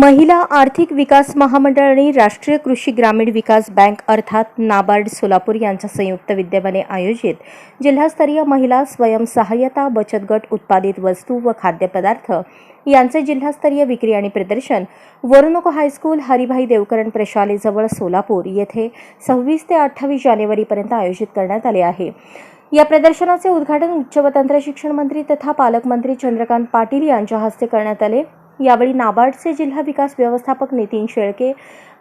महिला आर्थिक विकास महामंडळ आणि राष्ट्रीय कृषी ग्रामीण विकास बँक अर्थात नाबार्ड सोलापूर यांच्या संयुक्त विद्यमाने आयोजित जिल्हास्तरीय महिला स्वयंसहाय्यता बचत गट उत्पादित वस्तू व खाद्यपदार्थ यांचे जिल्हास्तरीय विक्री आणि प्रदर्शन वरुणको हायस्कूल हरिभाई देवकरण प्रशालेजवळ सोलापूर येथे सव्वीस ते अठ्ठावीस जानेवारीपर्यंत आयोजित करण्यात आले आहे. या प्रदर्शनाचे उद्घाटन उच्च व तंत्र शिक्षण मंत्री तथा पालकमंत्री चंद्रकांत पाटील यांच्या हस्ते करण्यात आले. यावेळी नाबार्डचे जिल्हा विकास व्यवस्थापक नितीन शेळके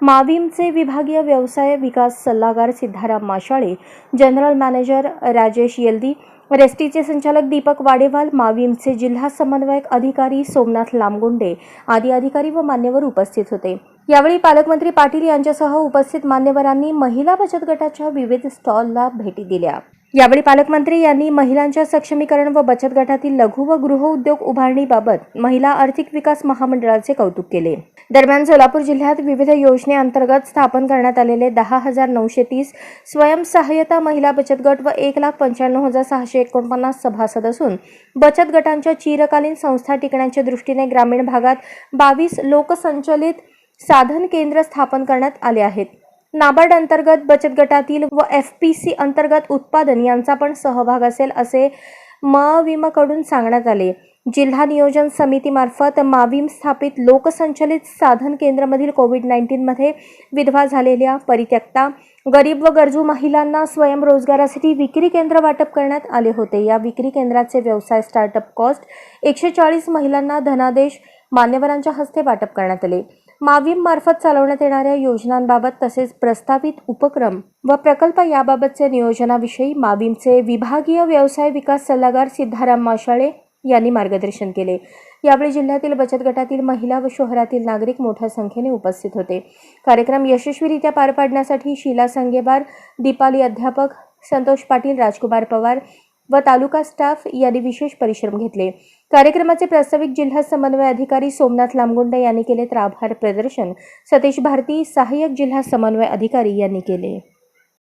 माविमचे विभागीय व्यवसाय विकास सल्लागार सिद्धाराम माशाळे जनरल मॅनेजर राजेश येल्दी रेस्टीचे संचालक दीपक वाडेवाल माविमचे जिल्हा समन्वयक अधिकारी सोमनाथ लामगुंडे आदी अधिकारी व मान्यवर उपस्थित होते. यावेळी पालकमंत्री पाटील यांच्यासह उपस्थित मान्यवरांनी महिला बचत गटाच्या विविध स्टॉलला भेटी दिल्या. यावेळी पालकमंत्री यांनी महिलांच्या सक्षमीकरण व बचत गटातील लघु व गृहउद्योग उभारणीबाबत महिला आर्थिक विकास महामंडळाचे कौतुक केले. दरम्यान सोलापूर जिल्ह्यात विविध योजनेअंतर्गत स्थापन करण्यात आलेले दहा हजार नऊशे तीस स्वयंसहाय्यता महिला बचत गट व एक लाख पंच्याण्णव हजार सहाशे एकोणपन्नास सभासद असून बचत गटांच्या चिरकालीन संस्था टिकण्याच्या दृष्टीने ग्रामीण भागात बावीस लोकसंचलित साधन केंद्र स्थापन करण्यात आले आहेत. नाबार्ड अंतर्गत बचत गटातील व एफ पी सी अंतर्गत उत्पादन यांचा पण सहभाग असेल असे माविमकडून सांगण्यात आले. जिल्हा नियोजन समितीमार्फत माविम स्थापित लोकसंचलित साधन केंद्रामधील कोविड नाईन्टीनमध्ये विधवा झालेल्या परित्यक्ता गरीब व गरजू महिलांना स्वयंरोजगारासाठी विक्री केंद्र वाटप करण्यात आले होते. या विक्री केंद्राचे व्यवसाय स्टार्टअप कॉस्ट एकशे चाळीस महिलांना धनादेश मान्यवरांच्या हस्ते वाटप करण्यात आले. माविम मार्फत चालवण्यात येणाऱ्या योजनांबाबत तसेच प्रस्तावित उपक्रम व प्रकल्प याबाबतचे नियोजनाविषयी माविमचे विभागीय व्यवसाय विकास सल्लागार सिद्धाराम माशाळे यांनी मार्गदर्शन केले. यावेळी जिल्ह्यातील बचत गटातील महिला व शहरातील नागरिक मोठ्या संख्येने उपस्थित होते. कार्यक्रम यशस्वीरित्या पार पाडण्यासाठी शीला संगेबार दीपाली अध्यापक संतोष पाटील राजकुमार पवार व तालुका स्टाफ यांनी विशेष परिश्रम घेतले. कार्यक्रमाचे प्रास्ताविक जिल्हा समन्वय अधिकारी सोमनाथ लामगुंडे यांनी केले तर आभार प्रदर्शन. सतीश भारती सहाय्यक जिल्हा समन्वय अधिकारी यांनी केले.